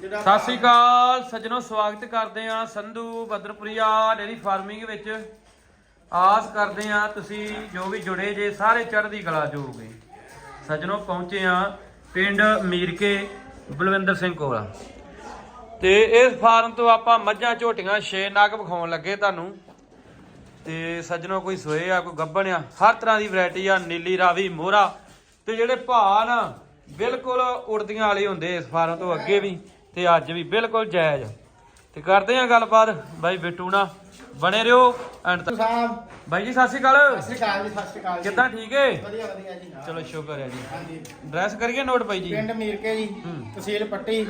ਸਤਿ ਸ੍ਰੀ ਅਕਾਲ, ਸੱਜਣੋ, ਸਵਾਗਤ ਕਰਦੇ ਆ ਸੰਧੂ ਬਦਰਪੁਰੀਆ ਡੇਰੀ ਫਾਰਮਿੰਗ ਵਿੱਚ। ਆਸ ਕਰਦੇ ਆ ਤੁਸੀਂ ਜੋ ਵੀ ਜੁੜੇ ਜੇ, ਸਾਰੇ ਚੜ੍ਹਦੀ ਕਲਾ ਜੋਗੇ ਸੱਜਣੋ, ਪਹੁੰਚੇ ਆ ਪਿੰਡ ਮੀਰਕੇ ਬਲਵਿੰਦਰ ਸਿੰਘ ਕੋਲ। ਤੇ ਇਸ ਫਾਰਮ ਤੋਂ ਆਪਾਂ ਮੱਝਾਂ, ਝੋਟੀਆਂ ਛੇ ਨਗ ਵਿਖਾਉਣ ਲੱਗੇ ਤੁਹਾਨੂੰ। ਤੇ ਸੱਜਣੋ, ਕੋਈ ਸੋਏ ਆ, ਕੋਈ ਗੱਬਣ ਆ, ਹਰ ਤਰ੍ਹਾਂ ਦੀ ਵੈਰਾਈਟੀ ਆ, ਨੀਲੀ, ਰਾਵੀ ਮੋਹਰਾ ਤੇ ਜਿਹੜੇ ਭਾਅ ਨਾ ਬਿਲਕੁਲ ਉੜਦੀਆਂ ਵਾਲੇ ਹੁੰਦੇ ਇਸ ਫਾਰਮ ਤੋਂ ਅੱਗੇ ਵੀ। ਤੇ ਅੱਜ ਵੀ ਬਿਲਕੁਲ ਜਾਇਜ਼। ਤੇ ਕਰਦੇ ਆ ਗੱਲਬਾਤ। ਬਾਈ ਬਿੱਟੂ ਨਾਲ ਬਣੇ ਰਹੋ ਐਂਡ ਤੱਕ ਸਾਹਿਬ। ਬਾਈ ਜੀ ਸਤਿ ਸ਼੍ਰੀ ਅਕਾਲ। ਸਤਿ ਸ਼੍ਰੀ ਅਕਾਲ ਜੀ ਸਤਿ ਸ਼੍ਰੀ ਅਕਾਲ ਜੀ। ਕਿੱਦਾਂ ਠੀਕ ਏ? ਵਧੀਆ ਵਧੀਆ ਜੀ ਚਲੋ ਸ਼ੁਕਰ ਹੈ ਜੀ। ਹਾਂਜੀ। ਡਰੈਸ ਕਰੀਏ ਨੋਟ ਬਾਈ ਜੀ? ਪਿੰਡ ਮੀਰਕੇ ਜੀ ਹੂੰ। ਤਹਿਸੀਲ ਪੱਟੀ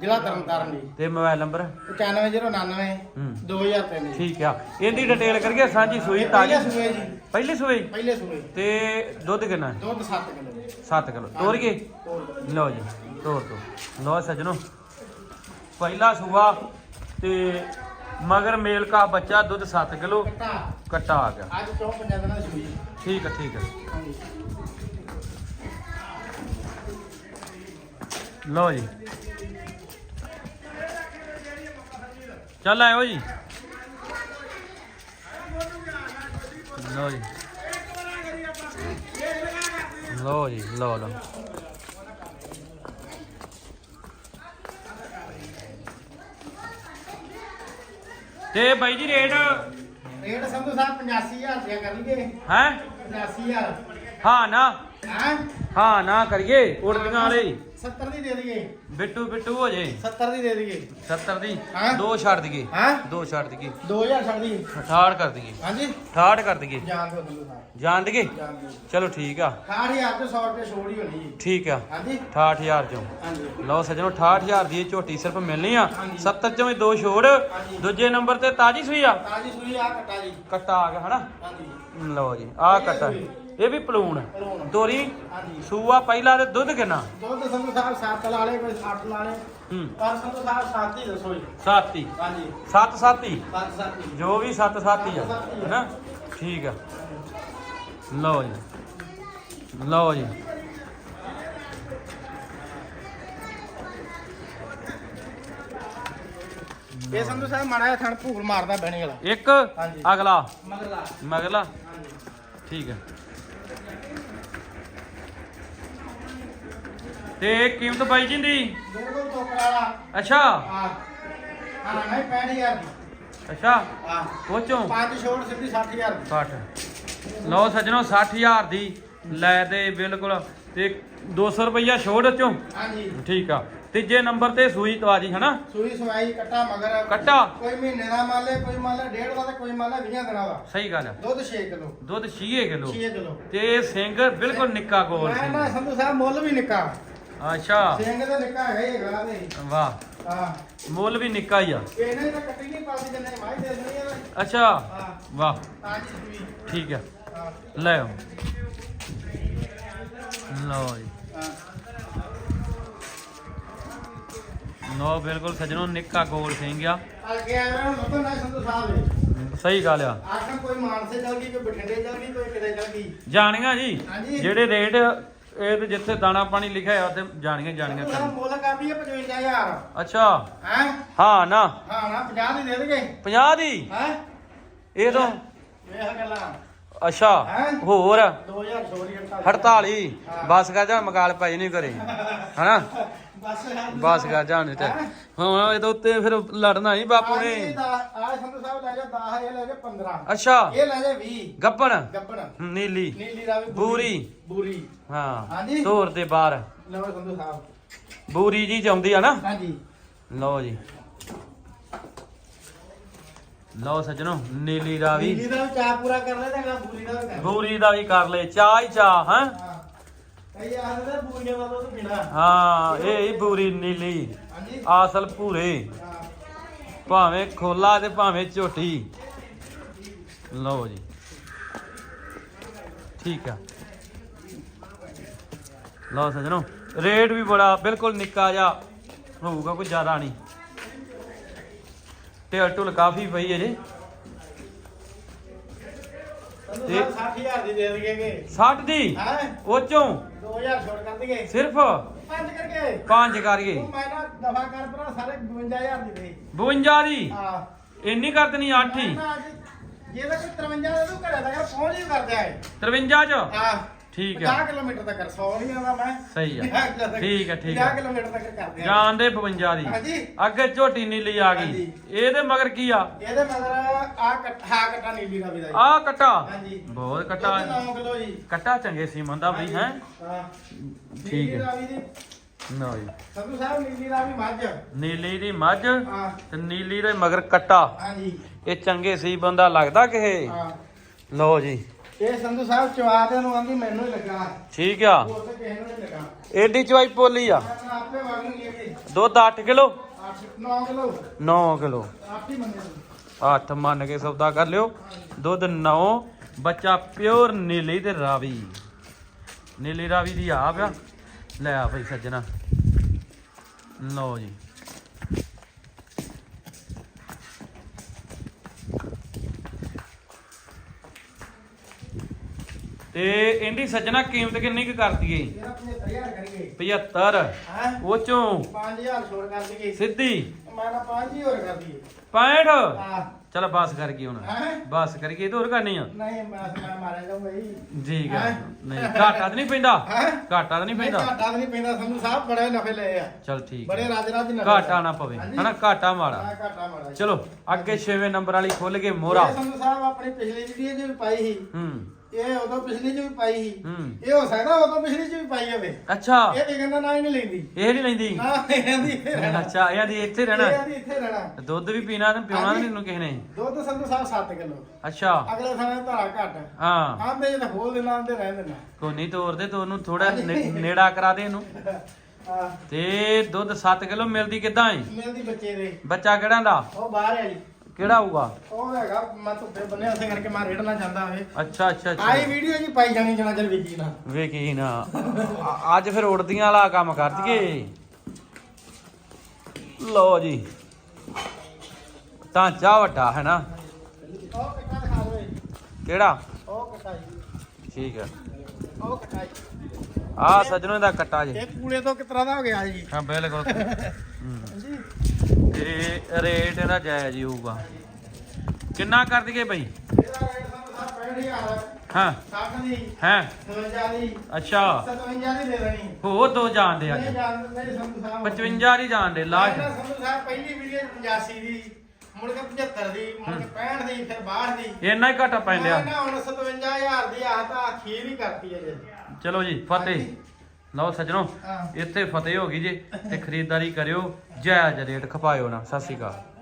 ਜ਼ਿਲ੍ਹਾ ਤਰਨਤਾਰਨ ਜੀ। ਤੇ ਮੋਬਾਈਲ ਨੰਬਰ? 95099 ਹੂੰ। 2003 ਜੀ। ਠੀਕ ਆ। ਇਹਦੀ ਡਿਟੇਲ ਕਰੀਏ ਸਾਂਝੀ ਸੂਈ ਤਾਜੀ। ਪਹਿਲੇ ਸੂਏ ਜੀ। ਪਹਿਲੀ ਸੂਈ? ਪਹਿਲੇ ਸੂਏ। ਤੇ ਦੁੱਧ ਕਿੰਨਾ ਦੁੱਧ 7 ਕਿਲੋ 7 ਕਿਲੋ। ਤੋਰ ਗਏ ਤੋੜ ਲਓ ਜੀ ਤੋਰ ਤੋਂ ਲਓ ਸੱਜਣੋ ਪਹਿਲਾ ਸੂਆ ਤੇ ਮਗਰ ਮੇਲ ਕਾ ਬੱਚਾ ਦੁੱਧ 7 ਕਿਲੋ ਕੱਟਾ। ਆ ਗਿਆ। ਅੱਜ ਚੌਂ ਪੰਜਾਂ ਦਿਨਾਂ ਦੀ ਸੂਈ। ਠੀਕ ਹੈ ਠੀਕ ਹੈ ਲਓ ਜੀ। ਚੱਲ ਆਇਓ ਜੀ। ਲਓ ਜੀ। ਲਓ ਜੀ ਲਓ ਲਓ। ਤੇ ਬਾਈ ਜੀ ਰੇਟ? ਰੇਟ ਸੰਧੂ ਸਾਹਿਬ 85000 ਰੁਪਇਆ ਕਰ ਲਈਏ ਹੈ 85000 ਹਾਂ ਨਾ। ਹਾਂ? ਹਾਂ ਨਾ ਕਰੀਏ ਉੜਦੀਆਂ ਵਾਲੇ। 70 ਦੀ ਦੇ ਦਈਏ। ਬਿੱਟੂ ਬਿੱਟੂ ਹੋ ਜੇ। 70 ਦੀ ਦੇ ਦਈਏ। 70 ਦੀ। ਹਾਂ। ਦੋ ਛੱਡ ਦਈਏ। ਹਾਂ? ਦੋ ਛੱਡ ਦਈਏ। 2000 ਛੱਡ ਦਈਏ। 68 ਕਰ ਦਈਏ। ਹਾਂਜੀ? 68 ਕਰ ਦਈਏ। ਜਾਣ ਸਾਹਿਬ ਦਈਏ? ਚਲੋ ਠੀਕ ਆ। 68000 ਤੋਂ 100 ਰੁਪਏ ਛੋੜ ਹੀ ਹੋਣੀ ਜੀ ਠੀਕ ਆ। ਹਾਂਜੀ? 68000 ਚੋਂ। ਹਾਂਜੀ। ਲਓ ਸੱਜਣੋ 68000 ਦੀ ਇਹ ਝੋਟੀ ਸਿਰਫ ਮਿਲਣੀ ਆ। ਹਾਂਜੀ। 70 ਚੋਂ ਵੀ ਦੋ ਛੋੜ। ਹਾਂਜੀ। ਦੂਜੇ ਨੰਬਰ ਤੇ ਤਾਜੀ ਸੂਈ ਆ। ਤਾਜੀ ਸੂਈ ਆ ਕੱਟਾ ਜੀ। ਕੱਟਾ ਆ ਗਿਆ ਹਨਾ? ਹਾਂਜੀ। ਲਓ ਜੀ ਆ ਕੱਟਾ। ਇਹ ਵੀ ਪਲੂਣ ਪਲੂਣ। ਤੋਰੀ ਹਾਂਜੀ ਸੂਆ ਪਹਿਲਾ ਤੇ ਦੁੱਧ ਕਿੰਨਾ? ਦੁੱਧ ਸੰਧੂ ਸਾਹਿਬ 7 ਲਾ ਕੋਈ 8 ਲਾ ਹੂੰ। ਪਰ ਸੰਧੂ ਸਾਹਿਬ 7 ਹੀ ਦੱਸੋ ਜੀ। ਸੱਤ ਹੀ? ਹਾਂਜੀ। ਸੱਤ ਸੱਤ ਹੀ? 7 7 ਹੀ। ਜੋ ਵੀ ਸੱਤ ਸੱਤ ਹੀ ਆ। ਹੈਨਾ? ਠੀਕ ਆ। ਲਓ ਜੀ। ਲਓ ਜੀ। ਇਹ ਸੰਧੂ ਸਾਹਿਬ ਮਾੜਾ ਜਿਹਾ ਥਣ ਭੂਰ ਮਾਰਦਾ ਬਹਿਣੇ ਵਾਲਾ। ਇੱਕ ਹਾਂਜੀ। ਅਗਲਾ। ਮਗਰਲਾ ਮਗਲਾ। ਹਾਂਜੀ। ਠੀਕ ਹੈ ਤੇ ਕੀਮਤ ਬਾਈ ਜੀ ਦੀ? ਦੋ ਟੋਕਰਾ ਵਾਲਾ ਅੱਛਾ। ਆ ਹਾਂ ਨਹੀਂ 65000 ਦੀ। ਅੱਛਾ। ਆ ਪਹੁੰਚੋ ਪੰਜ ਛੋੜ ਸਿੱਧੀ 60000 ਦੀ। 60 ਲਓ ਸੱਜਣੋ 60000 ਦੀ। ਲੈ ਦੇ ਬਿਲਕੁਲ। ਤੇ 200 ਰੁਪਈਆ ਛੋੜ ਚੋਂ। ਹਾਂਜੀ। ਠੀਕ ਆ। ਤੀਜੇ ਨੰਬਰ ਤੇ ਸੂਈ ਤਵਾਜੀ ਹਨਾ? ਸੂਈ ਸਵਾਈ ਕੱਟਾ ਮਗਰ। ਕੱਟਾ। ਕੋਈ ਮਹੀਨੇ ਦਾ ਮੰਨ ਲੈ ਕੋਈ ਮੰਨ ਲੈ ਡੇਢ ਦਾ ਤੇ ਕੋਈ ਮੰਨ ਲੈ 20 ਦਿਨਾਂ ਦਾ। ਸਹੀ ਗੱਲ ਦੁੱਧ 6 ਕਿਲੋ। ਦੁੱਧ 6 ਕਿਲੋ। 6 ਕਿਲੋ। ਤੇ ਸਿੰਘ ਬਿਲਕੁਲ ਨਿੱਕਾ ਗੋਲ ਮੈਂ ਨਾ ਸੰਧੂ ਸਾਹਿਬ ਮੁੱਲ ਵੀ ਨਿੱਕਾ। ਅੱਛਾ। ਸਿੰਘ ਦਾ ਨਿੱਕਾ ਹੈਗਾ ਹੀ ਹੈਗਾ ਤੇ। ਵਾਹ। ਹਾਂ। ਮੁੱਲ ਵੀ ਨਿੱਕਾ ਹੀ ਆ। ਇਹਨੇ ਤਾਂ ਕੱਟੀ ਨਹੀਂ ਪਾਦੀ ਜਿੰਨੇ ਮਾਈ ਦੇ ਦੇਣੀ ਆ ਅੱਛਾ। ਹਾਂ। ਵਾਹ। ਤਾਂ ਜੀ ਸੂਈ ਠੀਕ ਆ। ਹਾਂ। ਲੈ ਆਓ। ਲਓ ਜੀ। ਹਾਂ। ਲਓ ਬਿਲਕੁਲ ਸੱਜਣੋ ਨਿੱਕਾ ਗੋਲ ਸਿੰਘ ਆ। ਅੱਗੇ ਆ ਰਿਹਾ ਹੁਣ ਨਾ ਸੰਧੂ ਸਾਹਿਬ ਦੇ। ਸਹੀ ਗੱਲ ਆ। ਆਖਾਂ ਕੋਈ ਮਾਨਸੇ ਚੱਲ ਗਈ ਕੋਈ ਬਠਿੰਡੇ ਚੱਲ ਗਈ ਕੋਈ ਕਿਤੇ ਚੱਲ ਗਈ। ਜਾਣੀਆਂ ਜੀ। ਹਾਂਜੀ। ਜਿਹੜੇ ਰੇਟ ਇਹ ਤੇ ਜਿੱਥੇ ਦਾਣਾ ਪਾਣੀ ਲਿਖਿਆ ਆ ਉੱਥੇ ਜਾਣੀਆਂ ਹੀ ਜਾਣੀਆਂ ਕਰ ਮੁੱਲ ਕਰਦੀ ਹੈ 55000 ਅੱਛਾ। ਹੈ? ਹਾਂ ਨਾ। ਹਾਂ ਨਾ 50 ਦੀ ਦੇ ਦੇਗੇ। 50 ਦੀ? ਹੈ? ਇਹ ਤੋਂ ਵੇਖ ਗੱਲਾਂ। ਅੱਛਾ। ਹੈਂ? ਹੋਰ? 2000 ਛੋੜੀ 48 ਹਾਂ। ਬਸ ਕਰ ਜਾ ਮਗਾਲ ਪਾਈ ਨਹੀਂ ਕਰੇ ਹਨਾ? ਬਸ ਯਾਰ ਬਸ ਕਰ ਜਾ ਨਹੀਂ ਤੇ ਹੈਂ? ਹੁਣ ਇਹਦੇ ਉੱਤੇ ਫਿਰ ਲੜਨਾ ਨਹੀਂ ਬਾਪੂ ਆ ਨੇ ਸੰਧੂ ਸਾਹਿਬ ਲੈ ਜਾ 10 ਇਹ ਲੈ ਜਾ 15 ਅੱਛਾ। ਇਹ ਲੈ ਜਾ 20 ਗੱਬਣ ਗੱਬਣ ਨੀਲੀ। ਬੂਰੀ। ਬੂਰੀ। ਹਾਂ ਹਾਂਜੀ। ਧੋਰ ਦੇ ਬਾਹਰ। ਲਓ ਸੰਧੂ ਸਾਹਿਬ। ਬੂਰੀ ਜੀ ਚਾਉਂਦੀ ਆ ਨਾ? ਹਾਂਜੀ। ਲਓ ਜੀ। ਲਓ ਸੱਜਣੋ ਨੀਲੀ ਦਾ ਵੀ। ਨੀਲੀ ਦਾ ਚਾਹ ਪੂਰਾ ਕਰ ਲੈ ਤਾਂ ਬੂਰੀ ਦਾ ਵੀ ਕਰ ਬੂਰੀ ਦਾ ਵੀ ਕਰ ਲੈ ਚਾਹ ਹੀ ਚਾਹ ਹਾਂ? ਹਾਂ ਕਈ ਆਖਦੇ ਬੂਰੀਆਂ ਦਾ ਦੁੱਧ ਪੀਣਾ ਹਾਂ ਇਹ ਹੀ ਬੂਰੀ ਨੀਲੀ ਹਾਂਜੀ। ਆਸਲ ਭੂਰੇ। ਹਾਂ ਭਾਵੇਂ ਖੋਲਾ ਤੇ ਭਾਵੇਂ ਝੋਟੀ। ਲਓ ਜੀ। ਠੀਕ ਆ। ਲਓ ਸੱਜਣੋ ਰੇਟ ਵੀ ਬੜਾ ਬਿਲਕੁਲ ਨਿੱਕਾ ਜਿਹਾ ਹੋਊਗਾ ਕੋਈ ਜ਼ਿਆਦਾ ਨਹੀਂ। ਢਿੱਲ ਢੁੱਲ ਕਾਫੀ ਪਈ ਹੈ ਜੀ। ਸੰਧੂ ਤੇ- ਸਾਹਿਬ 60000 ਦੀ ਦੇ ਦੇਗੇ 60 ਦੀ? ਹੈ? ਉਹ ਚੋਂ? 2000 ਛੋੜ ਕਰ ਦੇਗੇ ਸਿਰਫ? ਪੰਜ ਕਰਕੇ। ਪੰਜ ਕਰੀਏ। ਉਹ ਮੈਂ ਨਾ ਦਫਾ ਕਰ ਭਰਾ ਸਾਰੇ 52000 ਦੀ ਦੇ। 52 ਦੀ? ਹਾਂ। ਇੰਨੀ ਕਰ ਦੇਣੀ 8 ਹੀ। ਨਾ ਅੱਜ ਜੇ ਤਾਂ ਕੋਈ 53 ਦੇ ਤੂੰ ਘਰੇ ਦਾ ਕਰ ਪਹੁੰਚ ਹੀ ਕਰਦੇ ਆਏ 53 ਚ? ਹਾਂ। ਠੀਕ 50 ਆ ਕਿਲੋਮੀਟਰ ਤੱਕ 100 ਨਹੀਂ ਆਉਂਦਾ ਮੈਂ। ਸਹੀ ਆ। 50 ਠੀਕ ਆ, ਠੀਕ ਆ। 50 ਕਿਲੋਮੀਟਰ ਤੱਕ ਕਰਦੇ ਆ। ਜਾਣ ਦੇ 52 ਦੀ। ਹਾਂਜੀ। ਅੱਗੇ ਝੋਟੀ ਨੀਲੀ ਆ ਗਈ। ਹਾਂਜੀ। ਇਹਦੇ ਮਗਰ ਕੀ ਆ? ਇਹਦੇ ਮਗਰ ਆ ਕੱਟਾ ਕੱਟਾ ਨੀਲੀ ਦਾ ਵੀ ਦਾ ਜੀ। ਆ ਕਟਾ? ਹਾਂਜੀ। ਬਹੁਤ ਕਟਾ 9 ਕਿਲੋ ਜੀ। ਕਟਾ ਚੰਗੇ ਸੀਮਨ ਦਾ ਬਈ ਹੈ? ਹਾਂ। ਠੀਕ ਹੈ। ਦੀ। ਨਾ ਜੀ। ਸੰਧੂ ਸਾਹਿਬ ਨੀਲੀ ਰਾਵੀ ਮੱਝ। ਨੀਲੀ ਦੀ ਮੱਝ ਹਾਂ। ਤੇ ਨੀਲੀ ਦੇ ਮਗਰ ਕਟਾ। ਹਾਂਜੀ। ਇਹ ਚੰਗੇ ਸੀ ਬੰਦਾ ਲੱਗਦਾ ਕਿ ਇਹ ਹਾਂ। ਲਓ ਜੀ। ਇਹ ਸੰਧੂ ਸਾਹਿਬ ਚਵਾ ਦੇ ਨੂੰ ਆਂਦੀ ਮੈਨੂੰ ਹੀ ਲੱਗਾ। ਠੀਕ ਆ। ਹੋਰ ਤੇ ਕਿਸੇ ਨੂੰ ਨਹੀਂ ਲੱਗਾ। ਏਡੀ ਚਵਾਈ ਪੋਲੀ ਆ। ਮੈਂ ਆਪੇ ਵਾਂਗ ਨਹੀਂ ਇਹ ਦੁੱਧ 8 ਕਿਲੋ? 8 9 ਕਿਲੋ। 9 ਕਿਲੋ। ਆਪ ਹੀ ਮੰਨੇ ਨੂੰ। 8 ਮੰਨ ਕੇ ਸੌਦਾ ਕਰ ਲਿਓ। ਦੁੱਧ 9 ਬੱਚਾ ਪਿਓਰ ਨੀਲੀ ਤੇ ਰਾਵੀ। ਨੀਲੀ ਰਾਵੀ ਦੀ ਆ। ਪਿਆ ਲੈ ਆ ਬਈ ਸੱਜਣਾ। ਲਓ ਜੀ। ਤੇ ਇਹਦੀ ਸੱਜਣਾ ਕੀਮਤ ਕਿੰਨੀ ਕੁ ਕਰ ਦਈਏ ਇਹਦਾ 75000 ਕਰੀਏ। 75 ਹਾਂ? ਉਹ ਚੋਂ 5000 ਛੋੜ ਕਰ ਦਈਏ। ਸਿੱਧੀ। ਮੈਂ ਨਾ 5 ਹੀ ਹੋਰ ਕਰ ਦਈਏ। 65 ਹਾਂ। ਚਲ ਬਸ ਕਰ ਗਈ ਹੁਣ? ਬਸ ਕਰ ਗਈ ਤੇ ਹੋਰ ਕਰਨੀ ਆ। ਨਹੀਂ ਮੈਂ ਮੈਂ ਮਾਰਿਆ ਜਾਊਂਗਾ ਜੀ ਠੀਕ? ਨਹੀਂ ਘਾਟਾ ਤਾਂ ਨਹੀਂ ਪੈਂਦਾ? ਹੈਂ? ਘਾਟਾ ਤਾਂ ਨਹੀਂ ਪੈਂਦਾ? ਘਾਟਾ ਤਾਂ ਨਹੀਂ ਪੈਂਦਾ। ਸੰਧੂ ਸਾਹਿਬ ਬੜੇ ਨਫੇ ਲਏ ਆ। ਚਲ ਠੀਕ ਬੜੇ। ਰਾਜ ਰਾਜ ਨਫੇ ਘਾਟਾ ਨਾ ਪਵੇ। ਹਨਾ ਘਾਟਾ ਮਾੜਾ। ਘਾਟਾ। ਚਲੋ ਅੱਗੇ 6ਵੇਂ ਨੰਬਰ ਵਾਲੀ ਖੁੱਲ ਕੇ ਮੋਹਰਾ। ਸੰਧੂ ਸਾਹਿਬ ਆਪਣੀ ਪਿਛਲੀ ਵੀਡੀਓ 'ਚ ਪਾਈ ਸੀ। ਹੂੰ। ਇਹ ਉਦੋਂ ਪਿਛਲੀ 'ਚ ਵੀ ਪਾਈ ਸੀ। ਹੂੰ। ਇਹ ਹੋ ਸਕਦਾ ਉਦੋਂ ਪਿਛਲੀ 'ਚ ਵੀ ਪਾਈ ਹੋਵੇ। ਅੱਛਾ। ਇਹ ਵੀ ਕਹਿੰਦਾ ਨਾ ਹੀ ਨਹੀਂ ਲੈਂਦੀ। ਇਹ ਨਹੀਂ ਲੈਂਦੀ। ਨਾ ਇਹਦੀ ਇੱਥੇ ਰਹਿਣਾ। ਅੱਛਾ ਇਹਦੀ ਇੱਥੇ ਇਹ ਰਹਿਣਾ। ਇਹਦੀ ਇੱਥੇ ਰਹਿਣਾ। ਦੁੱਧ ਵੀ ਪੀਣਾ ਤੇ ਪਿਉਣਾ ਹਾਂਜੀ। ਨਹੀਂ ਨੂੰ ਕਿਸੇ ਨੇ। ਦੁੱਧ ਸੰਧੂ ਸਾਹਿਬ 7 ਕਿਲੋ। ਅੱਛਾ। ਅਗਲੇ ਸਮੇਂ ਧਾਰਾ ਘੱਟ। ਹਾਂ। ਆਂਦੇ ਜੇ ਤਾਂ ਖੋਲ ਦੇਣਾ ਆਂਦੇ ਰਹਿ ਦੇਣਾ ਕੋਈ ਨਹੀਂ ਤੋਰ ਦੇ ਤੈਨੂੰ ਥੋੜਾ। ਨੇੜਾ ਕਰਾ ਦੇ ਇਹਨੂੰ। ਤੇ ਦੁੱਧ 7 ਕਿਲੋ ਮਿਲਦੀ ਕਿੱਦਾਂ ਏ? ਮਿਲਦੀ ਬੱਚੇ ਦੇ। ਬੱਚਾ ਕਿਹੜਾ ਦਾ? ਉਹ ਬਾਹਰ ਹੈ ਜੀ। ਕਿਹੜਾ ਹੋਊਗਾ? ਉਹ ਹੈਗਾ ਮੈਂ ਧੁੱਪੇ ਬੰਨੇ ਉਸੇ ਕਰਕੇ ਮੈਂ ਰੇੜਨਾ ਚਾਹੁੰਦਾ ਹੋਵੇ ਅੱਛਾ ਅੱਛਾ ਅੱਛਾ। ਆਈ ਵੀਡੀਓ ਜੀ ਪਾਈ ਜਾਣੀ ਜਨਾ ਚਲ ਵੇਖੀ ਨਾ। ਵੇਖੀ ਨਾ। ਅ- ਅੱਜ ਫਿਰ ਉੜਦੀਆਂ ਵਾਲਾ ਕੰਮ ਕਰ ਦਈਏ ਲਓ ਜੀ। ਤਾਂ ਚਾ ਵੱਡਾ ਹੈ ਨਾ? ਉਹ ਕੱਟਾ ਦਿਖਾ ਦੋ। ਕਿਹੜਾ? ਉਹ ਕੱਟਾ ਜੀ। ਠੀਕ ਹੈ ਉਹ ਕੱਟਾ ਜੀ। ਆ ਸੱਜਣੋਂ ਦਾ ਕੱਟਾ ਜੀ। ਇਹ ਕੂੜੇ ਤੋਂ ਕਿਸ ਤਰ੍ਹਾਂ ਦਾ ਹੋ ਗਿਆ ਜੀ। ਹਾਂ ਬਿਲਕੁਲ। ਤੇ ਰੇਟ ਇਹਦਾ ਜਾਇਜ਼ ਹੀ ਹੋਊਗਾ। ਕਿੰਨਾ ਕਰ ਦਈਏ ਬਈ? ਇਹਦਾ ਰੇਟ ਸਾਨੂੰ ਸਾਹਿਬ 65000 ਹਾਂ। 60 ਦੀ ਹੈ? 52 ਦੀ ਅੱਛਾ। 57 ਦੀ ਦੇ ਦੇਣੀ ਹੋ ਦੋ ਜਾਣਦੇ ਅੱਜ। ਨਹੀਂ ਜਾਣ ਨਹੀਂ ਸੰਧੂ ਸਾਹਿਬ 55 ਹੀ ਜਾਣਦੇ ਲਾਸਟ ਸੰਧੂ ਸਾਹਿਬ ਪਹਿਲੀ ਵੀਡੀਓ 85 ਦੀ ਮੁੜ ਕੇ 75 ਦੀ ਮੁੜ ਕੇ 65 ਦੀ ਫਿਰ 62 ਦੀ ਇੰਨਾ ਹੀ ਘਾਟਾ ਪੈਂਦਿਆ ਮੈਂ ਨਾ ਹੁਣ 57000 ਦੀ ਆਹ ਤਾਂ ਅਖੀਰ ਹੀ ਕਰਤੀ ਹੈ ਜੀ ਚਲੋ ਜੀ ਫਤਿਹ। ਲਓ ਸੱਜਣੋ ਇੱਥੇ ਫਤਿਹ ਹੋ ਗਈ ਜੇ ਤੇ ਖਰੀਦਦਾਰੀ ਕਰਿਓ ਜਾਇਜ਼ ਰੇਟ ਖਪਾਇਓ ਨਾ। ਸਤਿ ਸ਼੍ਰੀ ਅਕਾਲ।